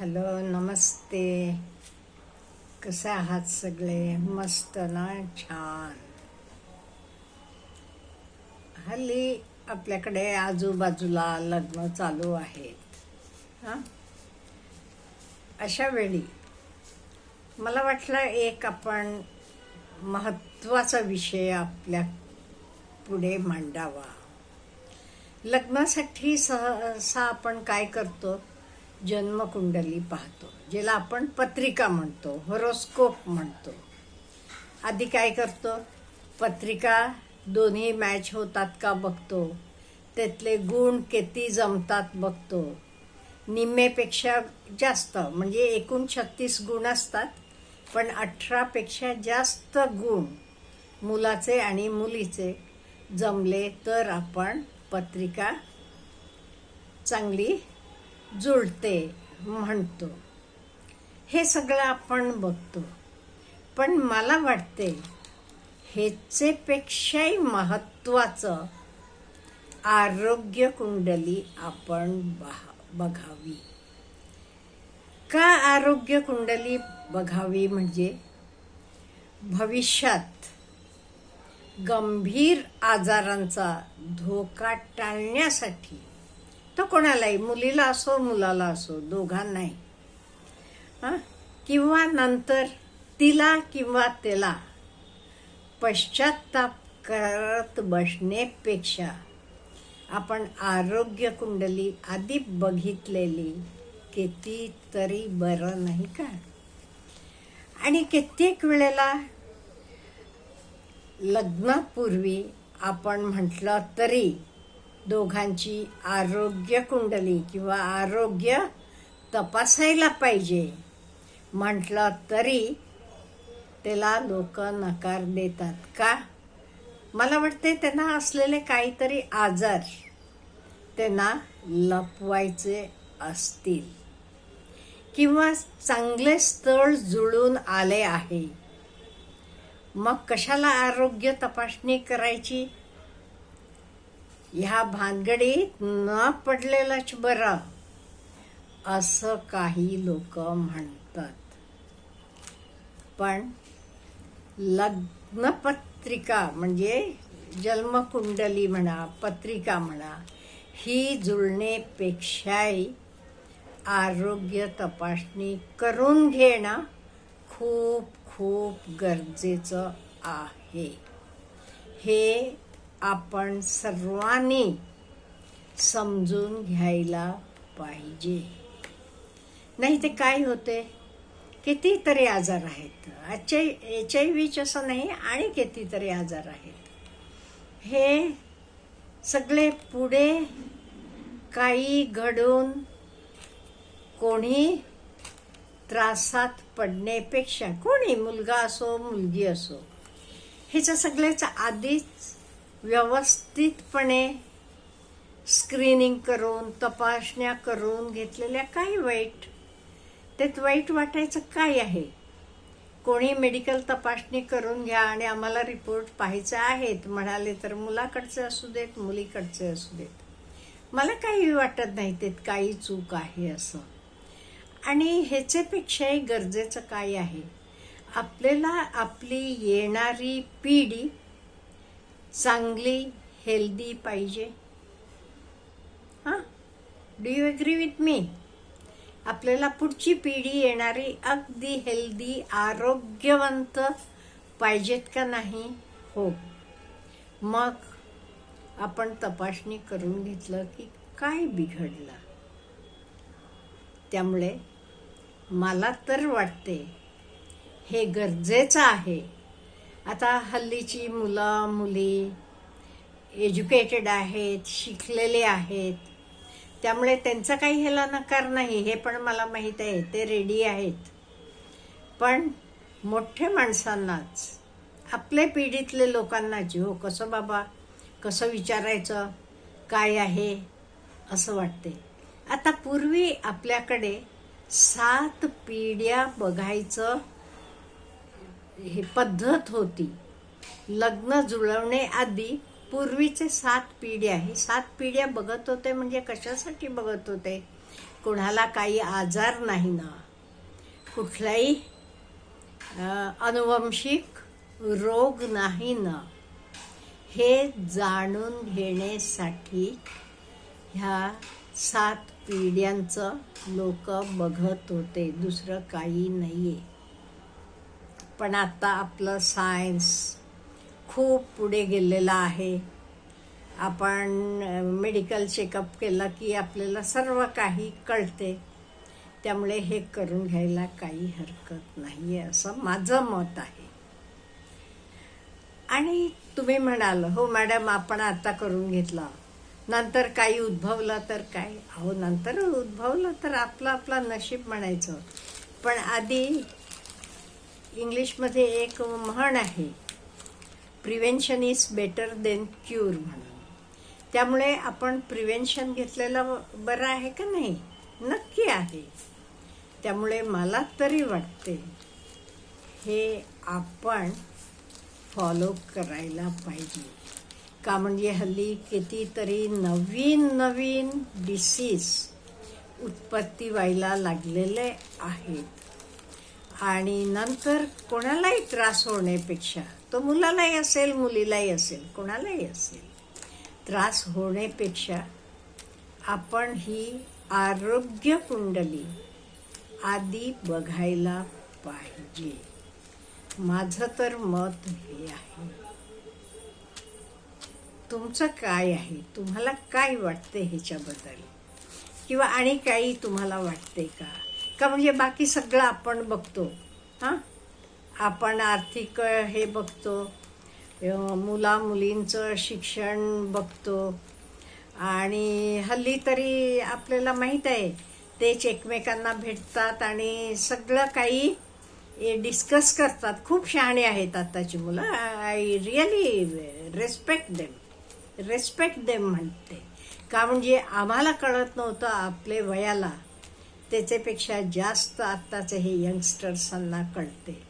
Hello नमस्ते. कसे आहात सगळे? मस्त ना? छान. हल्ली आपल्याकडे आजूबाजूला लग्न चालू आहेत. हां? अशा वेळी मला वाटलं एक आपण महत्त्वाचा विषय आपल्या पुढे मांडावा. लग्नासाठी सहसा आपण काय करतो? जन्मकुंडली पाहतो ज्याला आपण पत्रिका म्हणतो हॉरोस्कोप म्हणतो. आधी काय करतो? पत्रिका दोन्ही मॅच होतात का बघतो. त्यातले गुण किती जमतात बघतो. निम्मेपेक्षा जास्त म्हणजे एकूण छत्तीस गुण असतात पण अठरापेक्षा जास्त गुण मुलाचे आणि मुलीचे जमले तर आपण पत्रिका चांगली जुळते म्हणतो. हे सगळं आपण बघतो. पण मला वाटते ह्याचेपेक्षाही महत्त्वाचं आरोग्य कुंडली आपण बहा- बघावी. का आरोग्य कुंडली बघावी म्हणजे भविष्यात गंभीर आजारांचा धोका टाळण्यासाठी तो कोणालाही मुलीला असो मुलाला असो दोघांनाही. हां? किंवा नंतर तिला किंवा त्याला पश्चाताप करत बसण्यापेक्षा आपण आरोग्य कुंडली आधी बघितलेली कितीतरी बरं नाही का? आणि कित्येक वेळेला लग्नापूर्वी आपण म्हटलं तरी दोघांची आरोग्य कुंडली किंवा आरोग्य तपासायला पाहिजे. म्हटलं तरी त्याला लोक नकार देतात का? मला वाटते त्यांना असलेले काहीतरी आजार त्यांना लपवायचे असतील. किंवा चांगले स्थळ जुळून आले आहे. मग कशाला आरोग्य तपासणी करायची? ह्या भानगडीत न पडलेलाच बरं. असं काही लोक म्हणतात. पण लग्नपत्रिका म्हणजे जन्मकुंडली म्हणा पत्रिका म्हणा ही जुळणेपेक्षाही आरोग्य तपासणी करून घेणं खूप खूप गरजेचं आहे. हे आपण सर्वांनी समजून घ्यायला पाहिजे. नाही ते काय होते? कितीतरी आजार आहेत. आजच्या एच आय व्हीच असं नाही आणि कितीतरी आजार आहेत. हे सगळे पुढे काही घडून कोणी त्रासात पडण्यापेक्षा कोणी मुलगा असो मुलगी असो ह्याचं सगळ्याचं आधीच व्यवस्थितपणे स्क्रीनिंग करून तपासण्या करून घेतलेल्या काही वाईट त्यात वाईट वाटायचं काय आहे? कोणी मेडिकल तपासणी करून घ्या आणि आम्हाला रिपोर्ट पाहायचे आहेत. म्हणाले तर मुलाकडचे असू देत मुलीकडचे असू देत. मला काही वाटत नाही त्यात काही चूक आहे असं. आणि ह्याच्यापेक्षाही गरजेचं काय आहे? आपल्याला आपली येणारी पिढी चांगली हेल्दी पाहिजे. हां? Do you agree with me आपल्याला पुढची पिढी येणारी अगदी हेल्दी आरोग्यवंत पाहिजेत का नाही? हो. मग आपण तपासणी करून घेतलं की काय बिघडलं? त्यामुळे मला तर वाटते हे गरजेचं आहे. आता हल्लीची मुलं मुली एज्युकेटेड आहेत शिकलेले आहेत. त्यामुळे त्यांचा काही ह्याला नकार नाही हे पण मला माहीत आहे ते रेडी आहेत. पण मोठ्या माणसांनाच आपल्या पिढीतले लोकांनाच हो कसं बाबा कसं विचारायचं काय आहे? असं वाटते. आता पूर्वी आपल्याकडे सात पिढ्या बघायचं हे पद्धत होती. लग्न जुळवण्याआधी पूर्वीचे सात पिढ्या हे सात पिढ्या बघत होते म्हणजे कशासाठी बघत होते? कुणाला काही आजार नाही ना. कुठलाही अनुवंशिक रोग नाही ना. हे जाणून घेण्यासाठी ह्या सात पिढ्यांचं लोक बघत होते. दुसरं काही नाही आहे पण आता आपलं सायन्स खूप पुढे गेलेलं आहे. आपण मेडिकल चेकअप केलं की आपल्याला सर्व काही कळते. त्यामुळे हे करून घ्यायला काही हरकत नाही आहे असं माझं मत आहे. आणि तुम्ही म्हणाल हो मॅडम आपण आता करून घेतला. नंतर काही उद्भवलं तर काय? अहो नंतर उद्भवलं तर आपलं आपलं नशीब म्हणायचं. पण आधी इंग्लिशमध्ये एक म्हण आहे prevention is better than cure म्हणून. त्यामुळे आपण प्रिव्हेन्शन घेतलेलं बरं आहे का नाही? नक्की आहे. त्यामुळे मला तरी वाटते हे आपण फॉलो करायला पाहिजे. का म्हणजे हल्ली कितीतरी नवीन नवीन डिसीज उत्पत्ती व्हायला लागलेले आहेत. आणि नंतर कोणालाही त्रास होण्यापेक्षा तो मुलालाही असेल मुलीलाही असेल कोणालाही असेल त्रास होण्यापेक्षा आपण ही आरोग्य कुंडली आधी बघायला पाहिजे. माझं तर मत हे आहे. तुमचं काय आहे? तुम्हाला काय वाटते ह्याच्याबद्दल? किंवा आणि काही तुम्हाला वाटते का? का म्हणजे बाकी सगळं आपण बघतो. हां? आपण आर्थिक हे बघतो. मुला मुलींचं शिक्षण बघतो. आणि हल्ली तरी आपल्याला माहीत आहे तेच एकमेकांना भेटतात आणि सगळं काही डिस्कस करतात. खूप शहाणे आहेत आताची मुलं. I really respect them respect them म्हणते. का म्हणजे आम्हाला कळत नव्हतं आपले वयाला. त्याच्यापेक्षा जास्त आत्ताचे हे यंगस्टर्सांना कळते.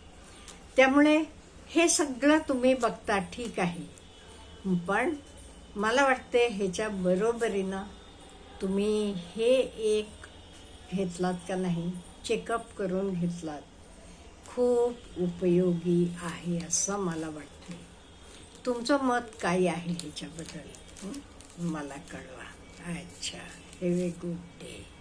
त्यामुळे हे सगळं तुम्ही बघता ठीक आहे. पण मला वाटते ह्याच्या बरोबरीनं तुम्ही हे एक घेतलात का नाही चेकअप करून घेतलात खूप उपयोगी आहे असं मला वाटते. तुमचं मत काय आहे ह्याच्याबद्दल? मला कळवा. अच्छा. हे वे गुड डे